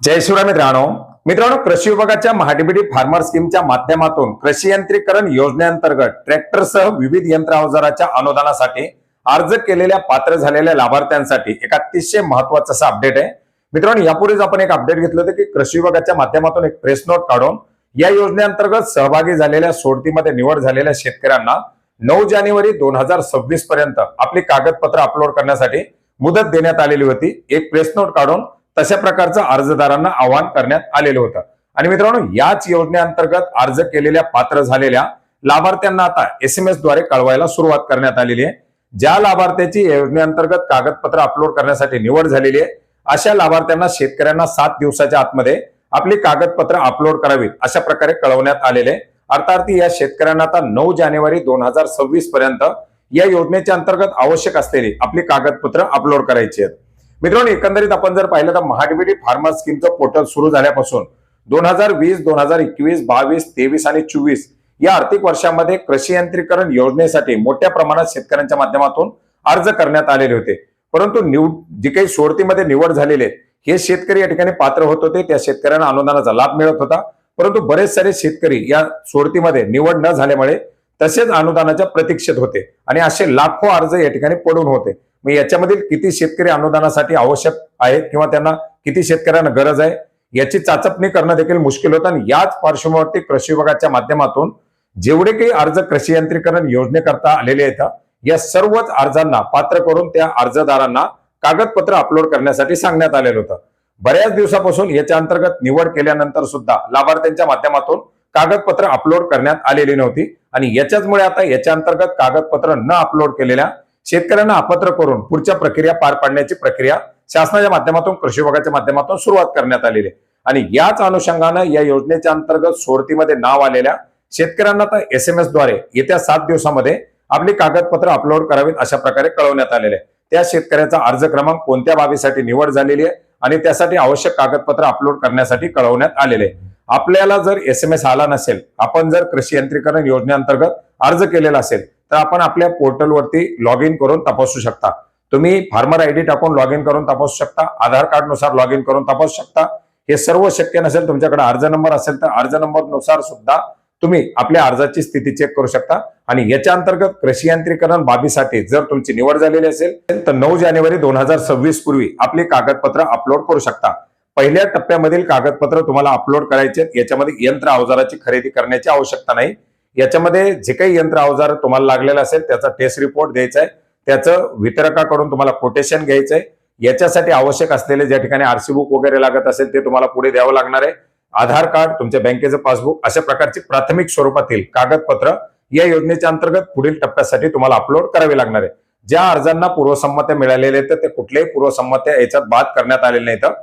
जय शिवराय मित्रांनो. मित्रांनो कृषी विभागाच्या महाडीबीडी फार्मर स्कीमच्या माध्यमातून कृषी यंत्रीकरण योजनेअंतर्गत ट्रॅक्टरसह विविध यंत्र अवजाराच्या अनुदानासाठी अर्ज केलेल्या पात्र झालेल्या लाभार्थ्यांसाठी एक अतिशय महत्वाचं असं अपडेट आहे. मित्रांनो यापूर्वीच आपण एक अपडेट घेतलं होतं की कृषी विभागाच्या माध्यमातून एक प्रेस नोट काढून या योजनेअंतर्गत सहभागी झालेल्या सोडतीमध्ये निवड झालेल्या शेतकऱ्यांना नऊ जानेवारी दोन हजार सव्वीस पर्यंत आपली कागदपत्र अपलोड करण्यासाठी मुदत देण्यात आलेली होती. एक प्रेस नोट काढून तशा प्रकारचं अर्जदारांना आवाहन करण्यात आलेलं होतं. आणि मित्रांनो याच योजनेअंतर्गत अर्ज केलेल्या पात्र झालेल्या लाभार्थ्यांना आता एस एमद्वारे कळवायला सुरुवात करण्यात आलेली आहे. ज्या लाभार्थ्याची योजनेअंतर्गत कागदपत्र अपलोड करण्यासाठी निवड झालेली आहे अशा लाभार्थ्यांना शेतकऱ्यांना सात दिवसाच्या आतमध्ये आपली कागदपत्र अपलोड करावीत अशा प्रकारे कळवण्यात आलेले अर्थार्थी या शेतकऱ्यांना आता नऊ जानेवारी दोन हजार सव्वीस पर्यंत या योजनेच्या अंतर्गत आवश्यक असलेली आपली कागदपत्र अपलोड करायची आहेत. मित्रांनो एकंदरीत आपण जर पाहिलं तर महाडीबीटी फार्मर स्कीमचं पोर्टल सुरू झाल्यापासून दोन हजार वीस दोन हजार एकवीस बावीस तेवीस आणि चोवीस या आर्थिक वर्षामध्ये कृषी यंत्रीकरण योजनेसाठी मोठ्या प्रमाणात शेतकऱ्यांच्या माध्यमातून अर्ज करण्यात आलेले होते. परंतु निवड जे काही सोडतीमध्ये निवड झालेले हे शेतकरी या ठिकाणी पात्र होत होते. त्या शेतकऱ्यांना अनुदानाचा लाभ मिळत होता. परंतु बरेच सारे शेतकरी या सोडतीमध्ये निवड न झाल्यामुळे तसेच अनुदानाच्या प्रतीक्षेत होते आणि असे लाखो अर्ज या ठिकाणी पडून होते. मग याच्यामधील किती शेतकरी अनुदानासाठी आवश्यक आहेत किंवा त्यांना किती शेतकऱ्यांना गरज आहे याची चाचपणी करणं देखील मुश्किल होतं. आणि याच पार्श्वभूमीवरती कृषी विभागाच्या माध्यमातून जेवढे काही अर्ज कृषी यंत्रीकरण योजनेकरता आलेले आहेत या सर्वच अर्जांना पात्र करून त्या अर्जदारांना कागदपत्र अपलोड करण्यासाठी सांगण्यात आलेलं होतं. बऱ्याच दिवसापासून याच्या अंतर्गत निवड केल्यानंतर सुद्धा लाभार्थ्यांच्या माध्यमातून कागदपत्र अपलोड करण्यात आलेली नव्हती. आणि याच्याचमुळे आता याच्या अंतर्गत कागदपत्र न अपलोड केलेल्या शेतकऱ्यांना अपत्र करून पुढच्या प्रक्रिया पार पाडण्याची प्रक्रिया शासनाच्या माध्यमातून कृषी विभागाच्या माध्यमातून सुरुवात करण्यात आलेली आहे. आणि याच अनुषंगानं या योजनेच्या अंतर्गत सोडतीमध्ये नाव आलेल्या शेतकऱ्यांना तर एस एमद्वारे येत्या सात दिवसामध्ये आपली कागदपत्र अपलोड करावीत अशा प्रकारे कळवण्यात आलेले आहे. त्या शेतकऱ्याचा अर्ज क्रमांक कोणत्या बाबीसाठी निवड झालेली आहे आणि त्यासाठी आवश्यक कागदपत्र अपलोड करण्यासाठी कळवण्यात आलेले आपल्याला जर एस एम एस आला नसेल आपण जर कृषी यंत्रीकरण योजनेअंतर्गत अर्ज केलेला असेल तर आपण आपल्या पोर्टलवरती लॉग इन करून तपासू शकता. तुम्ही फार्मर आयडी टाकून लॉग इन करून तपासू शकता आधार कार्डनुसार लॉग इन करून तपासू शकता. हे सर्व शक्य नसेल तुमच्याकडे अर्ज नंबर असेल तर अर्ज नंबरनुसार सुद्धा तुम्ही आपल्या अर्जाची स्थिती चेक करू शकता. आणि याच्या अंतर्गत कृषी यांत्रिकरण बाबीसाठी जर तुमची निवड झालेली असेल तर नऊ जानेवारी दोन हजार सव्वीस पूर्वी आपली कागदपत्र अपलोड करू शकता. पहिल्या टप्प्यामधील कागदपत्र तुम्हाला अपलोड करायचे याच्यामध्ये यंत्र अवजाराची खरेदी करण्याची आवश्यकता नाही. याच्यामध्ये जे काही यंत्र अवजार तुम्हाला लागलेलं असेल त्याचा टेस्ट रिपोर्ट द्यायचा आहे. त्याचं वितरकाकडून तुम्हाला कोटेशन घ्यायचं आहे. याच्यासाठी आवश्यक असलेले ज्या ठिकाणी आरसी बुक वगैरे लागत असेल ते तुम्हाला पुढे द्यावं लागणार आहे. आधार कार्ड तुमच्या बँकेचं पासबुक अशा प्रकारची प्राथमिक स्वरूपातील कागदपत्र या योजनेच्या अंतर्गत पुढील टप्प्यासाठी तुम्हाला अपलोड करावे लागणार आहे. ज्या अर्जांना पूर्वसंमत्या मिळालेल्या आहेत तर ते कुठल्याही पूर्वसंमत्या याच्यात बाद करण्यात आलेल्या नाहीत.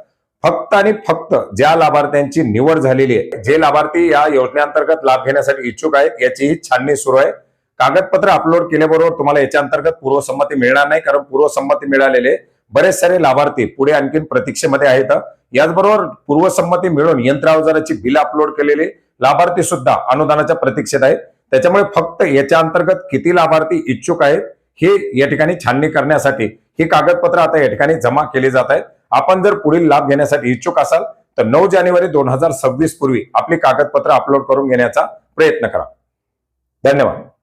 फक्त आणि फक्त ज्या लाभार्थ्यांची निवड झालेली आहे जे लाभार्थी या योजनेअंतर्गत लाभ घेण्यासाठी इच्छुक आहेत याचीही छाननी सुरू आहे. कागदपत्र अपलोड केल्याबरोबर तुम्हाला याच्या अंतर्गत पूर्वसंमती मिळणार नाही कारण पूर्वसंमती मिळालेले बरेच सारे लाभार्थी पुढे आणखीन प्रतीक्षेमध्ये आहेत. याचबरोबर पूर्वसंमती मिळून यंत्र अवजाराची बिल अपलोड केलेले लाभार्थी सुद्धा अनुदानाच्या प्रतीक्षेत आहेत. त्याच्यामुळे फक्त याच्या अंतर्गत किती लाभार्थी इच्छुक आहेत हे या ठिकाणी छाननी करण्यासाठी ही कागदपत्र आता या ठिकाणी जमा केली जात आहेत. आपण जर पुढील लाभ घेण्यासाठी इच्छुक असाल तर नऊ जानेवारी दोन हजार सव्वीस पूर्वी आपली कागदपत्र अपलोड करून घेण्याचा प्रयत्न करा. धन्यवाद.